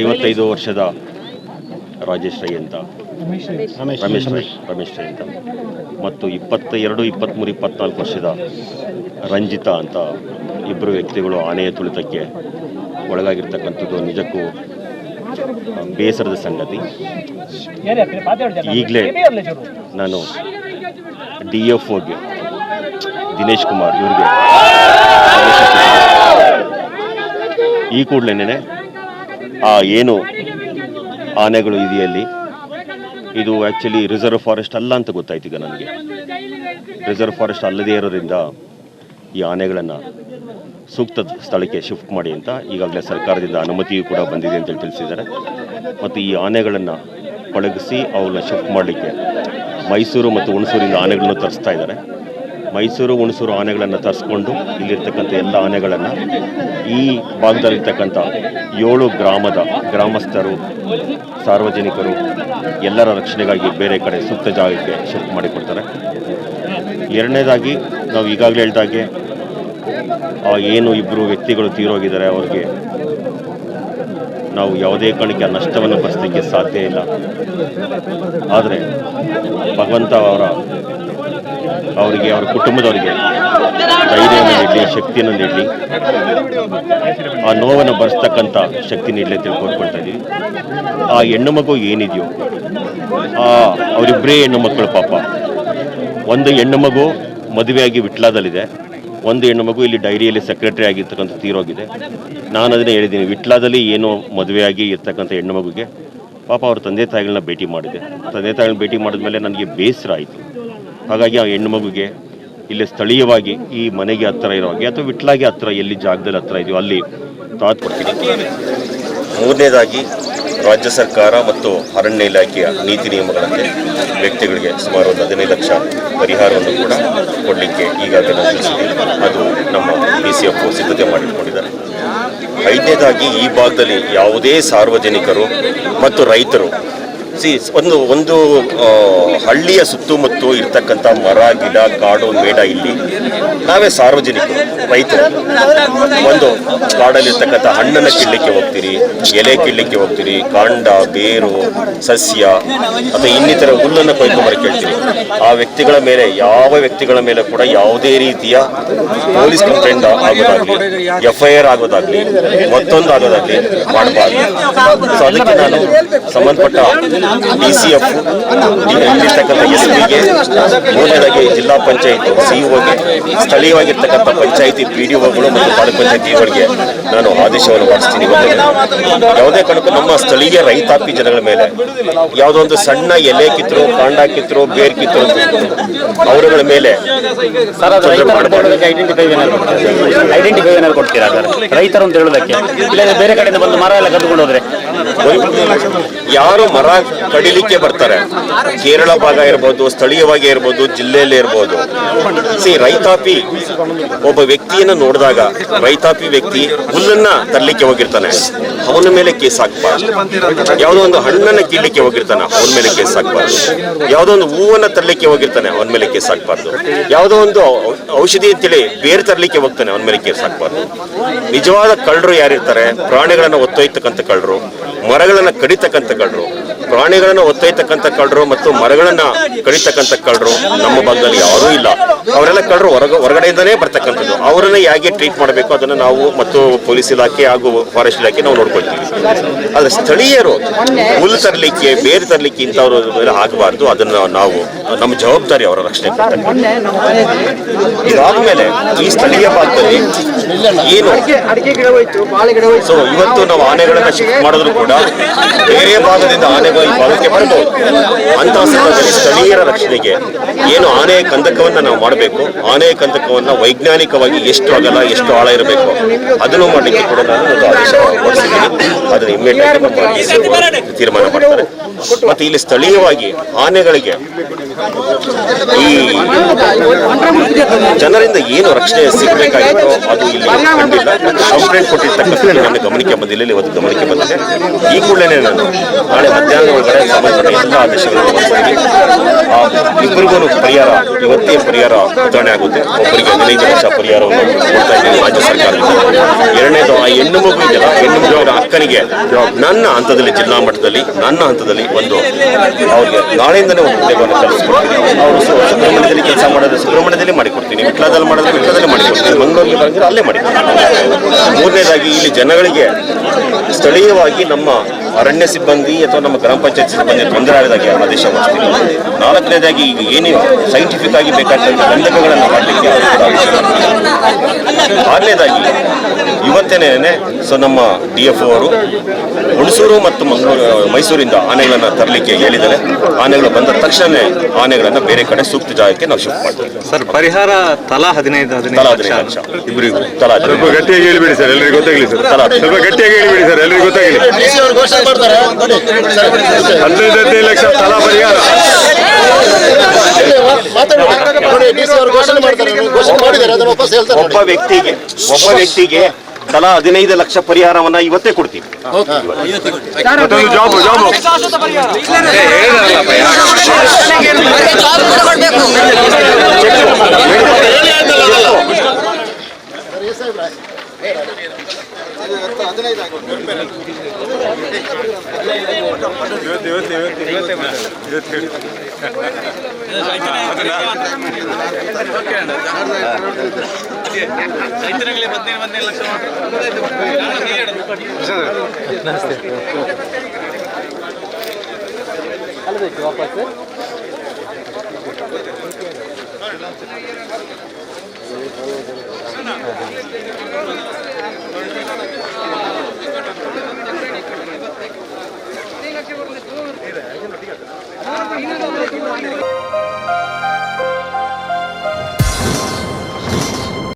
ಐವತ್ತೈದು ವರ್ಷದ ರಾಜೇಶ್ ರೈ ಅಂತ. ರಮೇಶ್ ರೈ ರಮೇಶ್ ರೈ ಅಂತ. ಮತ್ತು ಇಪ್ಪತ್ತ ಎರಡು ಇಪ್ಪತ್ತ್ಮೂರು ಇಪ್ಪತ್ನಾಲ್ಕು ವರ್ಷದ ರಂಜಿತಾ ಅಂತ ಇಬ್ಬರು ವ್ಯಕ್ತಿಗಳು ಆನೆಯ ತುಳಿತಕ್ಕೆ ಒಳಗಾಗಿರ್ತಕ್ಕಂಥದ್ದು ನಿಜಕ್ಕೂ ಬೇಸರದ ಸಂಗತಿ. ಈಗಲೇ ನಾನು ಡಿ ಎಫ್ ಓಗೆ ದಿನೇಶ್ ಕುಮಾರ್ ಇವ್ರಿಗೆ ಈ ಕೂಡಲೇ ಆ ಏನು ಆನೆಗಳು ಇದೆಯಲ್ಲಿ? ಇದು ಆ್ಯಕ್ಚುಲಿ ರಿಸರ್ವ್ ಫಾರೆಸ್ಟ್ ಅಲ್ಲ ಅಂತ ಗೊತ್ತಾಯ್ತು ಈಗ ನನಗೆ. ರಿಸರ್ವ್ ಫಾರೆಸ್ಟ್ ಅಲ್ಲದೇ ಇರೋದ್ರಿಂದ ಈ ಆನೆಗಳನ್ನು ಸೂಕ್ತ ಸ್ಥಳಕ್ಕೆ ಶಿಫ್ಟ್ ಮಾಡಿ ಅಂತ ಈಗಾಗಲೇ ಸರ್ಕಾರದಿಂದ ಅನುಮತಿಯೂ ಕೂಡ ಬಂದಿದೆ ಅಂತೇಳಿ ತಿಳಿಸಿದ್ದಾರೆ. ಮತ್ತು ಈ ಆನೆಗಳನ್ನು ಪಳಗಿಸಿ ಅವನ್ನ ಶಿಫ್ಟ್ ಮಾಡಲಿಕ್ಕೆ ಮೈಸೂರು ಮತ್ತು ಹುಣಸೂರಿಂದ ಆನೆಗಳನ್ನು ತರಿಸ್ತಾ ಇದ್ದಾರೆ. ಮೈಸೂರು, ಹುಣಸೂರು ಆನೆಗಳನ್ನು ತರಿಸ್ಕೊಂಡು ಇಲ್ಲಿರ್ತಕ್ಕಂಥ ಎಲ್ಲ ಆನೆಗಳನ್ನು ಈ ಭಾಗದಲ್ಲಿರ್ತಕ್ಕಂಥ ಏಳು ಗ್ರಾಮದ ಗ್ರಾಮಸ್ಥರು, ಸಾರ್ವಜನಿಕರು ಎಲ್ಲರ ರಕ್ಷಣೆಗಾಗಿ ಬೇರೆ ಕಡೆ ಸೂಕ್ತ ಜಾಗಕ್ಕೆ ಶಿಫ್ಟ್ ಮಾಡಿಕೊಡ್ತಾರೆ. ಎರಡನೇದಾಗಿ ನಾವು ಈಗಾಗಲೇ ಹೇಳ್ದಾಗೆ ಏನು ಇಬ್ಬರು ವ್ಯಕ್ತಿಗಳು ತೀರೋಗಿದ್ದಾರೆ, ಅವ್ರಿಗೆ ನಾವು ಯಾವುದೇ ಕಾರಣಕ್ಕೆ ಆ ನಷ್ಟವನ್ನು ಭರಿಸಲಿಕ್ಕೆ ಸಾಧ್ಯ ಇಲ್ಲ. ಆದರೆ ಭಗವಂತ ಅವರ ಅವರಿಗೆ, ಅವರ ಕುಟುಂಬದವರಿಗೆ ಧೈರ್ಯವನ್ನು ನೀಡಲಿ, ಶಕ್ತಿಯನ್ನು ನೀಡಲಿ. ಆ ನೋವನ್ನು ಬರೆಸ್ತಕ್ಕಂಥ ಶಕ್ತಿ ನೀಡಲಿ ಅಂತೇಳಿ ಕೋರ್ಕೊಳ್ತಾ ಇದ್ದೀವಿ. ಆ ಹೆಣ್ಣು ಮಗು ಏನಿದೆಯೋ, ಆ ಅವರಿಬ್ಬರೇ ಹೆಣ್ಣು ಮಕ್ಕಳು ಪಾಪ. ಒಂದು ಹೆಣ್ಣು ಮಗು ಮದುವೆಯಾಗಿ ವಿಟ್ಲಾದಲ್ಲಿದೆ. ಒಂದು ಹೆಣ್ಣು ಮಗು ಇಲ್ಲಿ ಡೈರಿಯಲ್ಲಿ ಸೆಕ್ರೆಟರಿ ಆಗಿರ್ತಕ್ಕಂಥ ತೀರೋಗಿದೆ ನಾನು ಅದನ್ನೇ ಹೇಳಿದ್ದೀನಿ, ವಿಟ್ಲಾದಲ್ಲಿ ಏನು ಮದುವೆಯಾಗಿ ಇರ್ತಕ್ಕಂಥ ಹೆಣ್ಣು ಮಗುಗೆ ಪಾಪ ಅವ್ರ ತಂದೆ ತಾಯಿಗಳನ್ನ ಭೇಟಿ ಮಾಡಿದೆ. ತಂದೆ ತಾಯಿಗಳನ್ನ ಭೇಟಿ ಮಾಡಿದ್ಮೇಲೆ ನನಗೆ ಬೇಸರ ಆಯಿತು. ಹಾಗಾಗಿ ಆ ಹೆಣ್ಣು ಮಗುಗೆ ಇಲ್ಲಿ ಸ್ಥಳೀಯವಾಗಿ ಈ ಮನೆಗೆ ಹತ್ತಿರ ಇರೋ ಹಾಗೆ ಅಥವಾ ವಿಟ್ಲಾಗೆ ಹತ್ತಿರ ಎಲ್ಲಿ ಜಾಗದಲ್ಲಿ ಹತ್ತಿರ ಇದೆಯೋ ಅಲ್ಲಿ ತಾತ್ ಕೊಡ್ತೀನಿ ಮೂರನೇದಾಗಿ ರಾಜ್ಯ ಸರ್ಕಾರ ಮತ್ತು ಅರಣ್ಯ ಇಲಾಖೆಯ ನೀತಿ ನಿಯಮಗಳಂತೆ ವ್ಯಕ್ತಿಗಳಿಗೆ ಸುಮಾರು ಒಂದು ಹದಿನೈದು ಲಕ್ಷ ಪರಿಹಾರವನ್ನು ಕೂಡ ಕೊಡಲಿಕ್ಕೆ ಈಗಾಗಲೇ ತಿಳಿಸಿದ್ದೀವಿ ಅದು ನಮ್ಮ ಬಿ ಸಿ ಎಫ್ ಸಿದ್ಧತೆ ಮಾಡಿಕೊಂಡಿದ್ದಾರೆ ಐದನೇದಾಗಿ ಈ ಭಾಗದಲ್ಲಿ ಯಾವುದೇ ಸಾರ್ವಜನಿಕರು ಮತ್ತು ರೈತರು ಸಿ ಒಂದು ಒಂದು ಹಳ್ಳಿಯ ಸುತ್ತಮುತ್ತ ಇರ್ತಕ್ಕಂಥ ಮರ ಗಿಡ ಕಾಡು ಮೇಡ ಇಲ್ಲಿ. ನಾವೇ ಸಾರ್ವಜನಿಕರು ರೈತರು. ಒಂದು ಕಾಡಲ್ಲಿರ್ತಕ್ಕಂಥ ಹಣ್ಣನ್ನು ಕೀಳಲಿಕ್ಕೆ ಹೋಗ್ತೀರಿ, ಎಲೆ ಕೀಳಲಿಕ್ಕೆ ಹೋಗ್ತೀರಿ, ಕಾಂಡ, ಬೇರು, ಸಸ್ಯ ಅಥವಾ ಇನ್ನಿತರ ಹುಲ್ಲನ್ನು ಕೊಯ್ಕೊಂಬರಕ್ಕೆ ಹೇಳ್ತೀರಿ ಆ ವ್ಯಕ್ತಿಗಳ ಮೇಲೆ, ಯಾವ ವ್ಯಕ್ತಿಗಳ ಮೇಲೆ ಕೂಡ ಯಾವುದೇ ರೀತಿಯ ಪೊಲೀಸ್ ಕಂಪ್ಲೇಂಟ್ ಆಗೋದಾಗ್ಲಿ ಎಫ್ ಐ ಆರ್ ಆಗೋದಾಗ್ಲಿ, ಮತ್ತೊಂದು ಆಗೋದಾಗ್ಲಿ ಮಾಡಬಾರ್ದು. ಸೊ ಅದಕ್ಕೆ ನಾನು ಸಂಬಂಧಪಟ್ಟ ಡಿ ಸಿ ಎಫ್, ಇಲ್ಲಿರ್ತಕ್ಕಂಥ ಎಸ್ ಪಿಗೆ ಮೂಲದಾಗಿ ಜಿಲ್ಲಾ ಪಂಚಾಯತ್ ಸಿಇಒಗೆ ಸ್ಥಳೀಯವಾಗಿರ್ತಕ್ಕಂಥ ಪಂಚಾಯಿತಿ ಪಿ ಡಿ ಒಗಳು ಮತ್ತು ತಾಲೂಕು ಪಂಚಾಯತಿಗಳಿಗೆ ನಾನು ಆದೇಶವನ್ನು ಮಾಡಿಸ್ತೀನಿ ಯಾವುದೇ ಕಾರಣಕ್ಕೂ ನಮ್ಮ ಸ್ಥಳೀಯ ರೈತಾಪಿ ಜನಗಳ ಮೇಲೆ ಯಾವುದೋ ಒಂದು ಸಣ್ಣ ಎಲೆ ಕಿತ್ತರು ಕಾಂಡ ಕಿತ್ತರು ಬೇರ್ ಕಿತ್ತರು ಅವರುಗಳ ಮೇಲೆ ಐಡೆಂಟಿಫೈ ಕೊಡ್ತೀರಾ? ರೈತರು ಅಂತ ಹೇಳೋದಕ್ಕೆ? ಇಲ್ಲ ಬೇರೆ ಕಡೆಯಿಂದ ಬಂದು ಮರ ಎಲ್ಲ ಕದ್ದುಕೊಂಡು ಹೋದ್ರೆ? ಯಾರು ಮರ ಕಡಿಲಿಕ್ಕೆ ಬರ್ತಾರೆ? ಕೇರಳ ಭಾಗ ಇರ್ಬೋದು, ಸ್ಥಳೀಯವಾಗಿ ಇರ್ಬೋದು, ಜಿಲ್ಲೆಯಲ್ಲಿ ಇರ್ಬೋದು. ಸಿ ರೈತಾಪಿ ಒಬ್ಬ ವ್ಯಕ್ತಿಯನ್ನು ನೋಡಿದಾಗ ರೈತಾಪಿ ವ್ಯಕ್ತಿ ಹುಲ್ಲನ್ನ ತರಲಿಕ್ಕೆ ಹೋಗಿರ್ತಾನೆ. ಅವನ ಮೇಲೆ ಕೇಸ್ ಹಾಕ್ಬಾರ್ದು. ಯಾವುದೋ ಒಂದು ಹಣ್ಣನ್ನು ಕೀಳಲಿಕ್ಕೆ ಹೋಗಿರ್ತಾನೆ, ಅವನ ಮೇಲೆ ಕೇಸ್ ಹಾಕ್ಬಾರ್ದು. ಯಾವುದೋ ಒಂದು ಹೂವನ್ನು ತರಲಿಕ್ಕೆ ಹೋಗಿರ್ತಾನೆ, ಅವನ ಮೇಲೆ ಕೇಸ್ ಹಾಕ್ಬಾರ್ದು. ಯಾವುದೋ ಒಂದು ಔಷಧಿ ಅಂತೇಳಿ ಬೇರೆ ತರಲಿಕ್ಕೆ ಹೋಗ್ತಾನೆ, ಅವನ ಮೇಲೆ ಕೇಸ್ ಹಾಕ್ಬಾರ್ದು. ನಿಜವಾದ ಕಳ್ಳರು ಯಾರಿರ್ತಾರೆ? ಪ್ರಾಣಿಗಳನ್ನು ಒತ್ತೊಯ್ತಕ್ಕಂಥ ಕಳ್ಳರು ಮರಗಳನ್ನ ಕಡಿತಕ್ಕಂಥ ಕಳ್ಳರು ಪ್ರಾಣಿಗಳನ್ನು ಒತ್ತೊಯ್ತಕ್ಕಂಥ ಕಳ್ಳರು ಮತ್ತು ಮರಗಳನ್ನು ಕಡಿತಕ್ಕಂಥ ಕಳ್ಳರು ನಮ್ಮ ಭಾಗದಲ್ಲಿ ಯಾರೂ ಇಲ್ಲ. ಅವರೆಲ್ಲ ಕಳ್ಳರು ಹೊರಗ ಹೊರಗಡೆಯಿಂದಲೇ ಬರ್ತಕ್ಕಂಥದ್ದು. ಅವರನ್ನ ಹೇಗೆ ಟ್ರೀಟ್ ಮಾಡಬೇಕು ಅದನ್ನು ನಾವು ಮತ್ತು ಪೊಲೀಸ್ ಇಲಾಖೆ ಹಾಗೂ ಫಾರೆಸ್ಟ್ ಇಲಾಖೆ ನಾವು ನೋಡ್ಕೊಳ್ತೀವಿ. ಆದರೆ ಸ್ಥಳೀಯರು ಹುಲ್ಲು ತರಲಿಕ್ಕೆ, ಬೇರೆ ತರಲಿಕ್ಕೆ ಇಂಥವ್ರು ಆಗಬಾರ್ದು. ಅದನ್ನ ನಾವು, ನಮ್ಮ ಜವಾಬ್ದಾರಿ ಅವರ ರಕ್ಷಣೆ ಇದಾದ್ಮೇಲೆ ಈ ಸ್ಥಳೀಯ ಭಾಗದಲ್ಲಿ ಏನು? ಸೊ ಇವತ್ತು ನಾವು ಆನೆಗಳನ್ನ ಶಿಫ್ಟ್ ಮಾಡಿದ್ರು ಕೂಡ ಬೇರೆ ಭಾಗದಿಂದ ಆನೆಗಳು ಈ ಭಾಗಕ್ಕೆ ಬರಬಹುದು ಅಂತಹ ಸಂದರ್ಭದಲ್ಲಿ ಸ್ಥಳೀಯರ ರಕ್ಷಣೆಗೆ ಏನು ಆನೆ ಕಂದಕವನ್ನ ನಾವು ಮಾಡಬೇಕು? ಆನೆ ಕಂದಕವನ್ನು ವೈಜ್ಞಾನಿಕವಾಗಿ ಎಷ್ಟು ಅಗಲ, ಎಷ್ಟು ಆಳ ಇರಬೇಕು? ಅದನ್ನು ಮಾಡಲಿಕ್ಕೆ ಕೂಡ ನಾನು ಒಂದು ಆದೇಶ ಕೊಡಿಸಿದ್ದೀನಿ ಅದನ್ನು ಇಮ್ಮಿಡಿಯೇಟ್ ನಮ್ಮ ತೀರ್ಮಾನ ಮಾಡ್ತಾರೆ. ಮತ್ತೆ ಇಲ್ಲಿ ಸ್ಥಳೀಯವಾಗಿ ಆನೆಗಳಿಗೆ ಈ ಜನರಿಂದ ಏನು ರಕ್ಷಣೆ ಸಿಗಬೇಕಾಗಿತ್ತು ಅದು ಇಲ್ಲಿ ಕಂಡಿಲ್ಲ. ಕಂಪ್ಲೇಂಟ್ ಕೊಟ್ಟಿರ್ತಕ್ಕಂಥ ನನ್ನ ಗಮನಕ್ಕೆ ಬಂದಿಲ್ಲ. ಇಲ್ಲಿ ಒಂದು ಗಮನಕ್ಕೆ ಬಂದಿದೆ. ಈ ಕೂಡಲೇ ನಾನು ನಾಳೆ ಮಧ್ಯಾಹ್ನ ಒಳಗಡೆ ಸಂಬಂಧಪಟ್ಟ ಎಲ್ಲ ಆದೇಶಗಳನ್ನು ಇಬ್ಬರಿಗೂ ಪರಿಹಾರ, ಇವತ್ತೇ ಪರಿಹಾರ ವಿತರಣೆ ಆಗುತ್ತೆ ಒಬ್ಬರಿಗೆ ಹದಿನೈದು ಲಕ್ಷ ಪರಿಹಾರವನ್ನು ಕೊಡ್ತಾ ಇದ್ದೀವಿ ರಾಜ್ಯ ಸರ್ಕಾರದಿಂದ. ಎರಡನೇದು ಆ ಹೆಣ್ಣು ಮಗು ಇದೆಯಲ್ಲ ಹೆಣ್ಣು ಮಗುವಿನ ಅಕ್ಕನಿಗೆ ನನ್ನ ಹಂತದಲ್ಲಿ ಜಿಲ್ಲಾ ಮಟ್ಟದಲ್ಲಿ ನನ್ನ ಹಂತದಲ್ಲಿ ಒಂದು ಅವ್ರಿಗೆ ನಾಳೆಯಿಂದನೇ ಒಂದು ಉದ್ಯೋಗವನ್ನು ಕಲಿಸ್ಕೊಡ್ತೀನಿ. ಅವರು ಸುಬ್ರಹ್ಮಣ್ಯದಲ್ಲಿ ಕೆಲಸ ಮಾಡೋದು ಸುಬ್ರಹ್ಮಣ್ಯದಲ್ಲಿ ಮಾಡಿಕೊಡ್ತೀನಿ. ವಿಟ್ಲದಲ್ಲಿ ಮಾಡಿದ್ರೆ ವಿಟ್ಲದಲ್ಲಿ ಮಾಡಿಕೊಡ್ತೀನಿ. ಮಂಗಳೂರಿಗೆ ಬಂದರೆ ಅಲ್ಲೇ ಮಾಡಿಕೊಡ್ತೀನಿ. ಮೂರನೇದಾಗಿ ಇಲ್ಲಿ ಜನಗಳಿಗೆ ಸ್ಥಳೀಯವಾಗಿ ನಮ್ಮ ಅರಣ್ಯ ಸಿಬ್ಬಂದಿ ಅಥವಾ ನಮ್ಮ ಗ್ರಾಮ ಪಂಚಾಯತ್ ಸಿಬ್ಬಂದಿ ತೊಂದರೆ ಆದಾಗ ಆದೇಶ ಮಾಡ್ತೀವಿ ನಾಲ್ಕನೇದಾಗಿ ಈಗ ಏನೇ ಸೈಂಟಿಫಿಕ್ ಆಗಿ ಬೇಕಾದಂಥ ಗಂಧಕಗಳನ್ನು ಮಾಡಲಿಕ್ಕೆ ಆರನೇದಾಗಿ ಇವತ್ತೇನೆ ಸೊ ನಮ್ಮ ಡಿ ಎಫ್ ಅವರು ಹುಣಸೂರು ಮತ್ತು ಮಂಗಳೂರು ಮೈಸೂರಿಂದ ಆನೆಗಳನ್ನು ತರಲಿಕ್ಕೆ ಹೇಳಿದ್ದಾರೆ. ಆನೆಗಳು ಬಂದ ತಕ್ಷಣ ಆನೆಗಳನ್ನು ಬೇರೆ ಕಡೆ ಸೂಕ್ತ ಜಾಗಕ್ಕೆ ನಾವು ಶಿಫ್ಟ್ ಮಾಡ್ತೀವಿ. ಸರ್ ಪರಿಹಾರ ತಲಾ ಹದಿನೈದು ತಲಾ ಹದಿನೈದು ಲಕ್ಷ. ಇಬ್ಬರಿಗೂ ತಲಾ ಸ್ವಲ್ಪ ಗಟ್ಟಿಯಾಗಿ ಹೇಳಿಬಿಡಿ ಸರ್ ಎಲ್ಲರಿಗೂ ಗೊತ್ತಾಗ್ಲಿ ಸರ್. ತಲಾ ಸ್ವಲ್ಪ ಗಟ್ಟಿಯಾಗಿ ಹೇಳಿಬಿಡಿ ಸರ್ ಎಲ್ಲರಿಗೂ ಗೊತ್ತಾಗಲಿ. ಹದಿನೈದು ಹದಿನೈದು ಲಕ್ಷ ತಲಾ ಪರಿಹಾರ. ಘೋಷಣೆ ಮಾಡ್ತಾರೆ. ಘೋಷಣೆ ಹೇಳ್ತಾರೆ ಒಬ್ಬ ವ್ಯಕ್ತಿಗೆ ಒಬ್ಬ ವ್ಯಕ್ತಿಗೆ ತಲಾ ಹದಿನೈದು ಲಕ್ಷ ಪರಿಹಾರವನ್ನ ಇವತ್ತೇ ಕೊಡ್ತೀವಿ ರೈತರುಗಳಿಗೆ ಹದಿನೈದು ಹದಿನೈದು ಲಕ್ಷ ಅಲ್ಲಬೇಕು ವಾಪಸ್